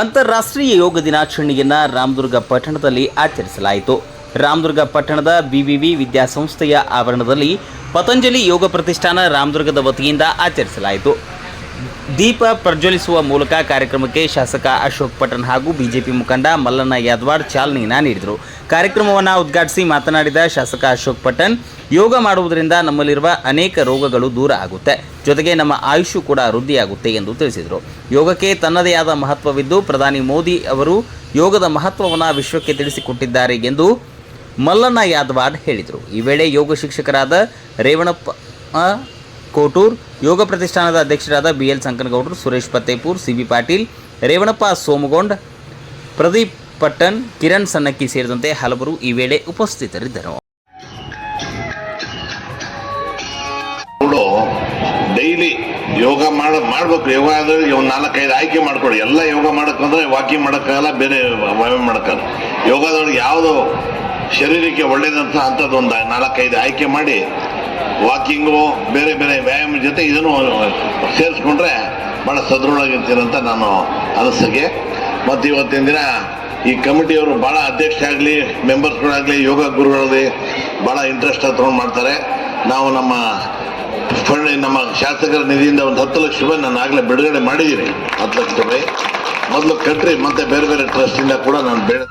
ಅಂತಾರಾಷ್ಟ್ರೀಯ ಯೋಗ ದಿನಾಚರಣೆಯನ್ನ ರಾಮದುರ್ಗ ಪಟ್ಟಣದಲ್ಲಿ ಆಚರಿಸಲಾಯಿತು. ರಾಮದುರ್ಗ ಪಟ್ಟಣದ ಬಿವಿವಿ ವಿದ್ಯಾಸಂಸ್ಥೆಯ ಆವರಣದಲ್ಲಿ ಪತಂಜಲಿ ಯೋಗ ಪ್ರತಿಷ್ಠಾನ ರಾಮದುರ್ಗದ ವತಿಯಿಂದ ಆಚರಿಸಲಾಯಿತು. ದೀಪ ಪ್ರಜ್ವಲಿಸುವ ಮೂಲಕ ಕಾರ್ಯಕ್ರಮಕ್ಕೆ ಶಾಸಕ ಅಶೋಕ್ ಪಟನ್ ಹಾಗೂ ಬಿಜೆಪಿ ಮುಖಂಡ ಮಲ್ಲಣ್ಣ ಯಾದವಾಡ್ ಚಾಲನೆಯನ್ನು ನೀಡಿದರು. ಕಾರ್ಯಕ್ರಮವನ್ನು ಉದ್ಘಾಟಿಸಿ ಮಾತನಾಡಿದ ಶಾಸಕ ಅಶೋಕ್ ಪಟನ್ ಯೋಗ ಮಾಡುವುದರಿಂದ ನಮ್ಮಲ್ಲಿರುವ ಅನೇಕ ರೋಗಗಳು ದೂರ ಆಗುತ್ತೆ. ಜೊತೆಗೆ ನಮ್ಮ ಆಯುಷ್ಯ ಕೂಡ ವೃದ್ಧಿಯಾಗುತ್ತೆ ಎಂದು ತಿಳಿಸಿದರು. ಯೋಗಕ್ಕೆ ತನ್ನದೇ ಆದ ಮಹತ್ವವಿದ್ದು, ಪ್ರಧಾನಿ ಮೋದಿ ಅವರು ಯೋಗದ ಮಹತ್ವವನ್ನು ವಿಶ್ವಕ್ಕೆ ತಿಳಿಸಿಕೊಟ್ಟಿದ್ದಾರೆ ಎಂದು ಮಲ್ಲಣ್ಣ ಯಾದವಾಡ್ ಹೇಳಿದರು. ಈ ವೇಳೆ ಯೋಗ ಶಿಕ್ಷಕರಾದ ರೇವಣಪ್ಪ ಕೋಟೂರ್, ಯೋಗ ಪ್ರತಿಷ್ಠಾನದ ಅಧ್ಯಕ್ಷರಾದ ಬಿ ಎಲ್ ಸಂಕನಗೌಡರು, ಸುರೇಶ್ ಪತ್ತೇಪುರ್ ಸಿ ಬಿ ಪಾಟೀಲ್, ರೇವಣಪ್ಪ ಸೋಮಗೊಂಡ್, ಪ್ರದೀಪ್ ಪಟ್ಟಣ್, ಕಿರಣ್ ಸನ್ನಕ್ಕಿ ಸೇರಿದಂತೆ ಹಲವರು ಈ ವೇಳೆ ಉಪಸ್ಥಿತರಿದ್ದರು. ಡೈಲಿ ಯೋಗ ಮಾಡ ಮಾಡ್ಬೇಕು. ಯೋಗ ಆದ್ರೆ ಒಂದು ನಾಲ್ಕೈದು ಆಯ್ಕೆ ಮಾಡ್ಕೊಡಿ. ಎಲ್ಲ ಯೋಗ ಮಾಡಕ್ಕಂದ್ರೆ ವಾಕಿಂಗ್ ಮಾಡೋಕ್ಕಾಗಲ್ಲ ಬೇರೆ ವ್ಯಾಯಾಮ ಮಾಡಕ್ಕಲ್ಲ ಯೋಗದೊಳಗೆ ಯಾವುದು ಶರೀರಕ್ಕೆ ಒಳ್ಳೇದಂತ ಅಂಥದ್ದು ಒಂದು ನಾಲ್ಕೈದು ಆಯ್ಕೆ ಮಾಡಿ ವಾಕಿಂಗು, ಬೇರೆ ಬೇರೆ ವ್ಯಾಯಾಮ ಜೊತೆ ಇದನ್ನು ಸೇರಿಸ್ಕೊಂಡ್ರೆ ಭಾಳ ಸದೃಢವಾಗಿರ್ತೀರಂತ ನಾನು ಅನಿಸಿಕೆ. ಮತ್ತು ಇವತ್ತಿನ ದಿನ ಈ ಕಮಿಟಿಯವರು ಭಾಳ ಅಧ್ಯಕ್ಷ ಆಗಲಿ ಮೆಂಬರ್ಸ್ಗಳಾಗಲಿ, ಯೋಗ ಗುರುಗಳಲ್ಲಿ ಭಾಳ ಇಂಟ್ರೆಸ್ಟ್ ತೊಗೊಂಡು ಮಾಡ್ತಾರೆ. ನಾವು ನಮ್ಮ ಫಂಡ್, ನಮ್ಮ ಶಾಸಕರ ನಿಧಿಯಿಂದ ಒಂದು ಹತ್ತು ಲಕ್ಷ ರೂಪಾಯಿ ನಾನು ಆಗಲೇ ಬಿಡುಗಡೆ ಮಾಡಿದ್ದೀನಿ ಹತ್ತು ಲಕ್ಷ ರೂಪಾಯಿ. ಮೊದಲು ಕಟ್ರಿ, ಮತ್ತೆ ಬೇರೆ ಬೇರೆ ಟ್ರಸ್ಟಿಂದ ಕೂಡ ನಾನು ಬೇಡ.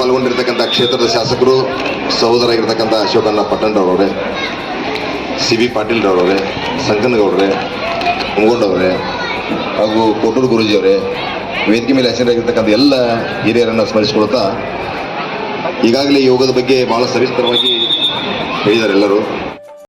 ಪಾಲ್ಗೊಂಡಿರ್ತಕ್ಕಂಥ ಕ್ಷೇತ್ರದ ಶಾಸಕರು ಸಹೋದರಾಗಿರ್ತಕ್ಕಂಥ ಅಶೋಕಣ್ಣ ಪಟ್ಟಣರವರೇ ಸಿ ಬಿ ಪಾಟೀಲ್ ರವರೇ ಸಂಕನಗೌಡ್ರೆ ಮುಂಗೊಂಡವ್ರೆ ಹಾಗೂ ಕೋಟೂರು ಗುರೂಜಿಯವರೇ, ವೇದಿಕೆ ಮೇಲೆ ಹೆಸರಾಗಿರ್ತಕ್ಕಂಥ ಎಲ್ಲ ಹಿರಿಯರನ್ನು ಸ್ಮರಿಸಿಕೊಳ್ತಾ ಈಗಾಗಲೇ ಯೋಗದ ಬಗ್ಗೆ ಭಾಳ ಸವಿಸ್ತರವಾಗಿ ಹೇಳಿದ್ದಾರೆ ಎಲ್ಲರೂ.